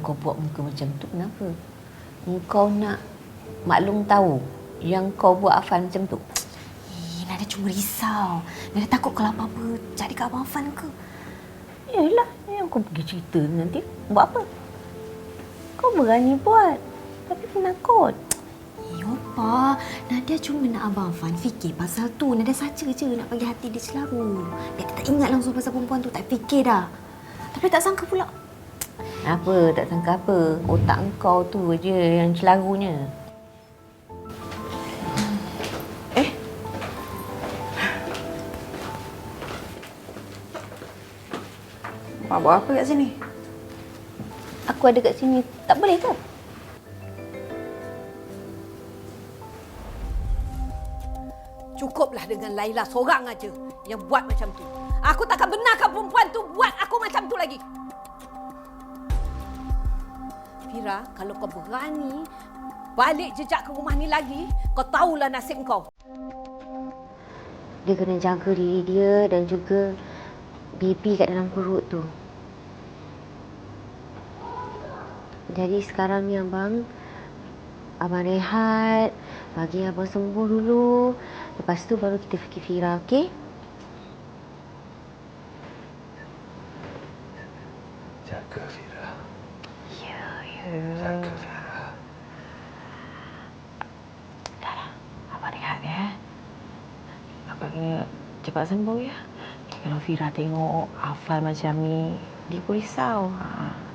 kau buat muka macam tu kenapa? Kau nak maklum tahu yang kau buat Afan macam tu? Eh, Nada cuma risau. Nada takut kalau apa-apa jadi kat Abang Afan ke. Yelah, yang kau pergi cerita nanti buat apa? Kau berani buat. Tapi penakut. Eh, Opa, Nada cuma nak Abang Afan fikir pasal tu. Nada saja je nak bagi hati dia. Biar dia tak ingat langsung pasal perempuan tu. Tak fikir dah. Tapi tak sangka pula. Apa? Tak sangka apa? Otak kau tu je yang celarunya. Eh? Mak buat apa kat sini? Aku ada kat sini. Tak boleh ke? Cukuplah dengan Laila seorang aja yang buat macam tu. Aku takkan benarkan perempuan tu buat aku macam tu lagi. Fira, kalau kau berani balik jejak ke rumah ni lagi, kau tahulah nasib kau. Dia kena jaga diri dia dan juga baby kat dalam perut tu. Jadi sekarang ni abang Abang rehat Bagi abang sembuh dulu Lepas tu baru kita fikir Fira, okey? Jaga Fira. Ya, Fira. Dah lah. Abang rehat ya. Abang kena cepat sembuh ya. Kalau Fira tengok Afal macam ni, dia pun risau. Ha.